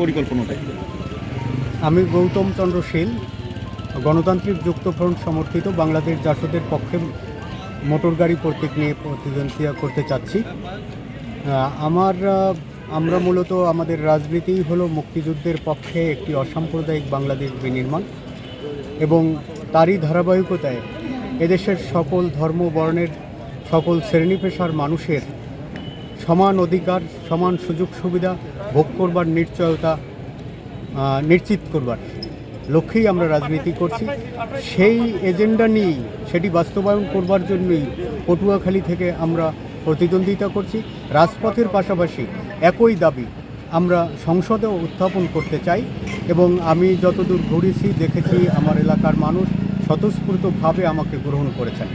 পরিকল্পনাটা আমি গৌতম চন্দ্র শীল, গণতান্ত্রিক যুক্তফ্রন্ট সমর্থিত বাংলাদেশ জাসদের পক্ষে মোটর গাড়ি প্রতীক নিয়ে প্রতিদ্বন্দ্বিতা করতে চাচ্ছি। আমার আমরা মূলত আমাদের রাজনীতি হলো মুক্তিযুদ্ধের পক্ষে একটি অসাম্প্রদায়িক বাংলাদেশ বিনির্মাণ এবং তারই ধারাবাহিকতায় এদেশের সকল ধর্ম, বর্ণের সকল শ্রেণি পেশার মানুষের সমান অধিকার, সমান সুযোগ সুবিধা ভোগ করবার নিশ্চয়তা নিশ্চিত করবার লক্ষ্যেই আমরা রাজনীতি করছি। সেই এজেন্ডা নিয়েই, সেটি বাস্তবায়ন করবার জন্যই পটুয়াখালী থেকে আমরা প্রতিদ্বন্দ্বিতা করছি। রাজপথের পাশাপাশি একই দাবি আমরা সংসদেও উত্থাপন করতে চাই এবং আমি যতদূর ঘুরেছি, দেখেছি, আমার এলাকার মানুষ স্বতঃস্ফূর্তভাবে আমাকে গ্রহণ করেছেন।